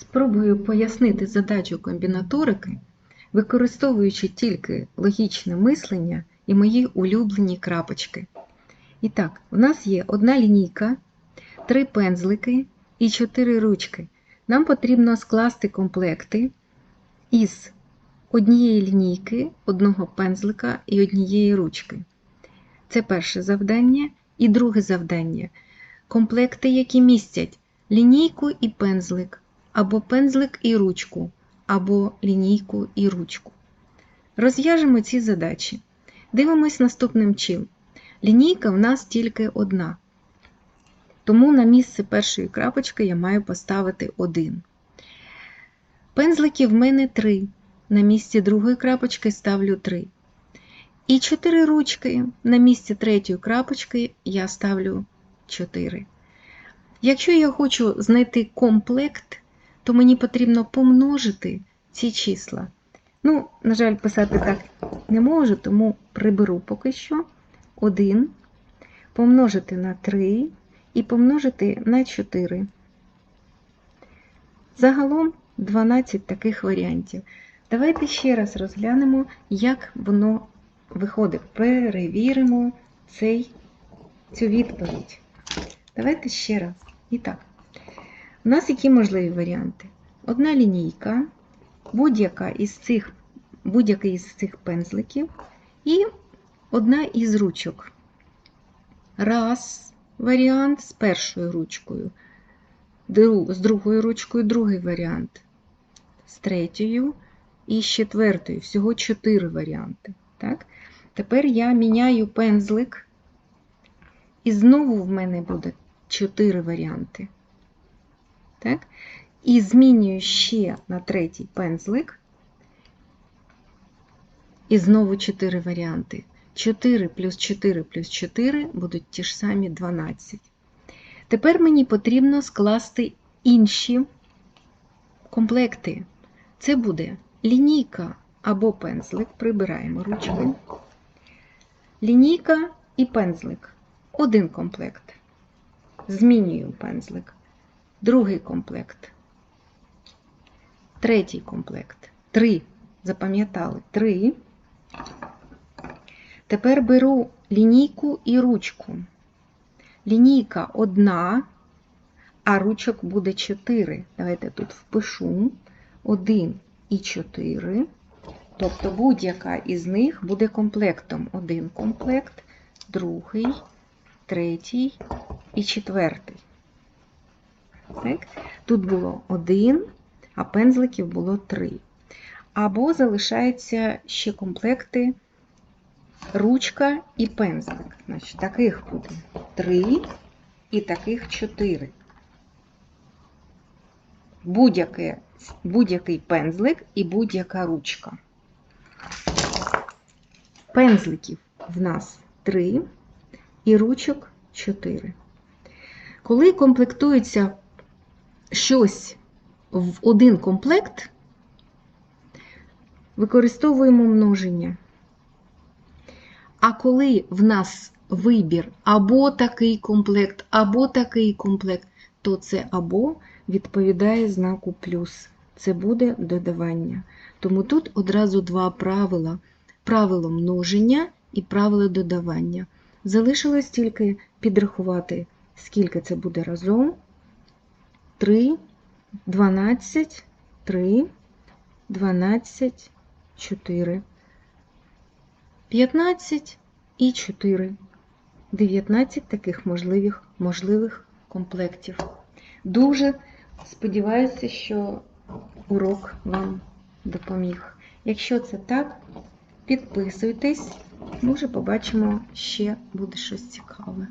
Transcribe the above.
Спробую пояснити задачу комбінаторики, використовуючи тільки логічне мислення і мої улюблені крапочки. І так, у нас є одна лінійка, три пензлики і чотири ручки. Нам потрібно скласти комплекти із однієї лінійки, одного пензлика і однієї ручки. Це перше завдання. І друге завдання комплекти, які містять лінійку і пензлик, або пензлик і ручку, або лінійку і ручку. Розв'яжемо ці задачі. Дивимось наступним чином. Лінійка в нас тільки одна. Тому на місце першої крапочки я маю поставити 1. Пензликів в мене 3. На місці другої крапочки ставлю 3. І 4 ручки на місці третьої крапочки я ставлю 4. Якщо я хочу знайти комплект, то мені потрібно помножити ці числа. Ну, на жаль, писати так не можу, тому приберу поки що 1, помножити на 3 і помножити на 4. Загалом 12 таких варіантів. Давайте ще раз розглянемо, як воно виходить. Перевіримо цей, цю відповідь. Давайте ще раз. І так, у нас які можливі варіанти? Одна лінійка, будь-яка із цих, будь-який із цих пензликів і одна із ручок. Раз варіант з першою ручкою, з другою ручкою другий варіант, з третьою і з четвертою. Всього чотири варіанти. Так? Тепер я міняю пензлик, і знову в мене буде 4 варіанти. Так? І змінюю ще на третій пензлик. І знову 4 варіанти. 4 плюс 4 плюс 4 будуть ті ж самі 12. Тепер мені потрібно скласти інші комплекти. Це буде лінійка або пензлик, прибираємо ручки. Лінійка і пензлик. Один комплект. Змінюю пензлик. Другий комплект. Третій комплект. Три. Запам'ятали. Три. Тепер беру лінійку і ручку. Лінійка одна, а ручок буде чотири. Давайте тут впишу. Один і чотири. Тобто будь-яка із них буде комплектом. Один комплект, другий, третій і четвертий. Так? Тут було один, а пензликів було три. Або залишаються ще комплекти ручка і пензлик. Значить, Таких буде три і таких чотири. Будь-який будь пензлик і будь-яка ручка. Пензликів в нас 3 і ручок 4. Коли комплектується щось в один комплект, використовуємо множення. А коли в нас вибір або такий комплект, або такий комплект, то це або відповідає знаку плюс. Це буде додавання. Тому тут одразу два правила: правило множення і правило додавання. Залишилось тільки підрахувати, скільки це буде разом. 3, 12, 3, 12, 4, 15 і 4. 19 таких можливих, можливих комплектів. Дуже сподіваюся, що урок вам допоміг. Якщо це так, підписуйтесь, може побачимо ще буде щось цікаве.